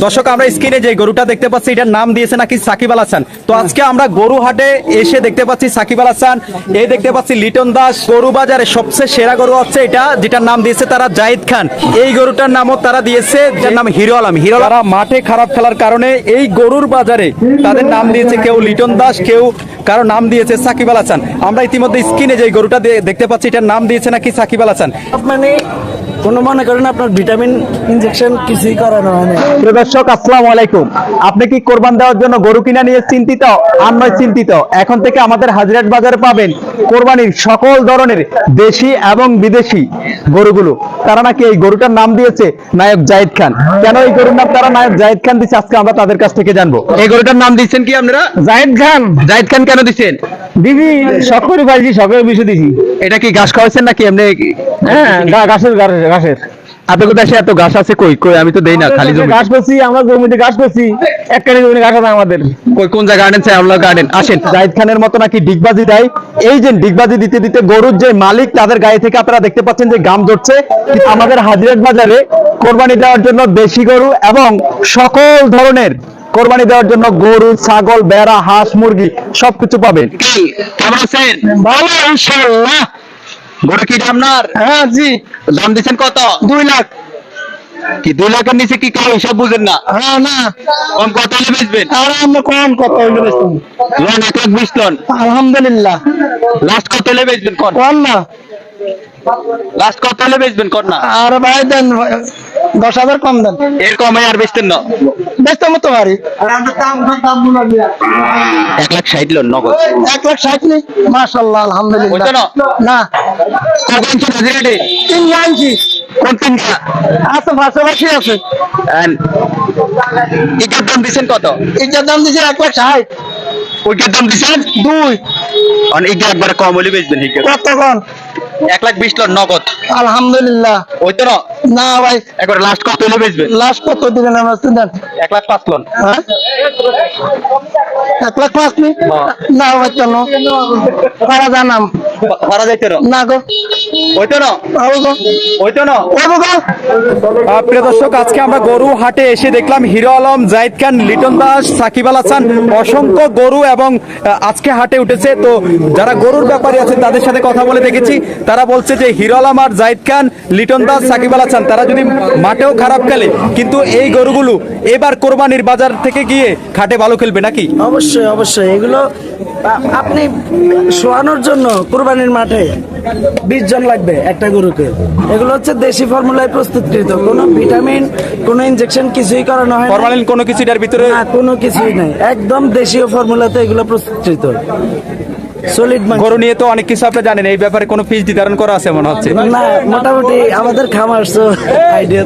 দর্শক আমরা স্ক্রিনে যে গরুটা দেখতে পাচ্ছি এটার নাম দিয়েছে নাকি সাকিব আল হাসান। তো আজকে আমরা গরু হাটে এসে দেখতে পাচ্ছি সাকিব আল হাসান। এই দেখতে পাচ্ছি লিটন দাস গরু বাজারে সবচেয়ে সেরা গরু হচ্ছে এটা যেটার নাম দিয়েছে তারা জাহিদ খান। এই গরুটার নামও তারা দিয়েছে যার নাম হিরো আলম। হিরো তারা মাঠে খারাপ খেলার কারণে এই গরুর বাজারে তাদের নাম দিয়েছে কেউ লিটন দাস কেউ কারও নাম দিয়েছে সাকিব আল হাসান। আমরা ইতিমধ্যে স্ক্রিনে যে গরুটা দেখতে পাচ্ছি এটার নাম দিয়েছে নাকি সাকিব আল হাসান। মানে কোনো মনে করেন আপনার ভিটামিন ইনজেকশন কিছুই করানো হয় না দর্শক আসসালামু আলাইকুম। আপনি কি কোরবান দেওয়ার জন্য গরু কিনা নিয়ে চিন্তিত? আর নয় চিন্তিত। এখন থেকে আমাদের হাজিরাট বাজারে পাবেন কোরবানির সকল ধরনের দেশি এবং বিদেশি গরুগুলো। তারা নাকি এই গরুটার নাম দিয়েছে নায়ক জাহিদ খান। কেন এই গরুর নাম তারা নায়ক জাহিদ খান দিচ্ছে আজকে আমরা তাদের কাছ থেকে জানব। এই গরুটার নাম দিচ্ছেন কি আপনারা? জাহিদ খান। জাহিদ খান কেন দিচ্ছেন? দিদি সকরি পাইছি সকলে বিষয় দিছি। এটা কি ঘাস খাওয়াচ্ছেন নাকি এমনি? হ্যাঁ ঘাসের ঘাসের। আপনাদের দেশে এত ঘাস আছে কই? কই আমি তো দেই না খালি জমি। ঘাস করছি আমরা জমিতে ঘাস করছি এক কানি জমিতে ঘাস আছে আমাদের। কই কোন জায়গা গার্ডেন চাই আমলা গার্ডেন আসেন। জাহিদ খানের মতো নাকি ডিগবাজি দেয়? এই যে ডিগবাজি দিতে দিতে গরুর যে মালিক তাদের গায়ে থেকে আপনারা দেখতে পাচ্ছেন যে গাম ধরছে। আমাদের হাজিরাট বাজারে কোরবানি দেওয়ার জন্য দেশি গরু এবং সকল ধরনের কোরবানি দেওয়ার জন্য গরু ছাগল বেড়া হাঁস মুরগি সবকিছু পাবেন। কেমন আছেন? ভালো ইনশাআল্লাহ। গরু কি আপনার? হ্যাঁ জি। দাম দিচ্ছেন কত? দুই লাখ। কি দুই লাখের নিচে কি কারও হিসাব বুঝেন না? হ্যাঁ না। কম কত হলে বেচবেন? আর আমরা কোন কত হইল বেশি? লোন এক লাখ বিশ টন আলহামদুলিল্লাহ। লাস্ট কত হলে বেচবেন কর কোন না। লাস্ট কত হলে বেচবেন কর না? আর ভাই দেন দশ হাজার কম দেন। এর কমে আর বেচতেন না? ব্যস্ত মতো পারি। এক লাখ ষাট লোন নগদ। এক লাখ ষাট নেই। মাসাল্লাহ আলহামদুলিল্লাহ। না? না কখন ছিল হাজিরাটে তিন আনছি কোন তিনটা আছে। পাশাপাশি আছে ইটার দাম দিচ্ছেন কত? এটার দাম দিচ্ছে এক লাখ ষাট। ওইটার দাম দিচ্ছেন দুই। অন একবার কম হলে বেচবেন হিকে কতক্ষণ এক লাখ বিশ লোন নগদ। আলহামদুলিল্লাহ। ওই তো না? ভাই। একবার লাস্ট কত হলে বেচবেন? লাস্ট কত দিবেন আমার দেন এক লাখ পাঁচ লোন হ্যাঁ? এক লাখ পাঁচ নি? না ভাই জানাম। para de tiro. না গো। ওই তো না আবু গো। ওই তো না প্রিয় দর্শক আজকে আমরা গরু হাটে এসে দেখলাম হিরো আলম জাহিদ খান লিটন দাস সাকিব আল হাসান অসংখ্য গরু এবং আজকে হাটে উঠেছে। তো যারা গরুর ব্যাপারী আছে তাদের সাথে কথা বলে দেখেছি। তারা বলছে যে হিরো আলম আর জাহিদ খান লিটন দাস সাকিব আল হাসান তারা যদি মাঠেও খারাপ খেলে কিন্তু এই গরুগুলো এবার কোরবানির বাজার থেকে গিয়ে খাটে ভালো খেলবে নাকি? অবশ্যই অবশ্যই। এগুলো আপনি শোয়ানোর জন্য কুরবানির মাঠে বিশ জন লাগবে একটা গরুকে। এগুলো হচ্ছে দেশি ফর্মুলায় প্রস্তুতকৃত। কোনো ভিটামিন কোনো ইনজেকশন কিছুই করানো হয়। ফরমালিন কোনো কিছু এটার ভিতরে না কোনো কিছুই নাই। একদম দেশীয় ফর্মুলাতে এগুলো প্রস্তুতকৃত। সলিড গরু নিয়ে তো অনেক কিছু আপনি জানেন এই ব্যাপারে কোনো ফিস নির্ধারণ করা আছে মনে হচ্ছে? না মোটামুটি আমাদের খামার আইডিয়া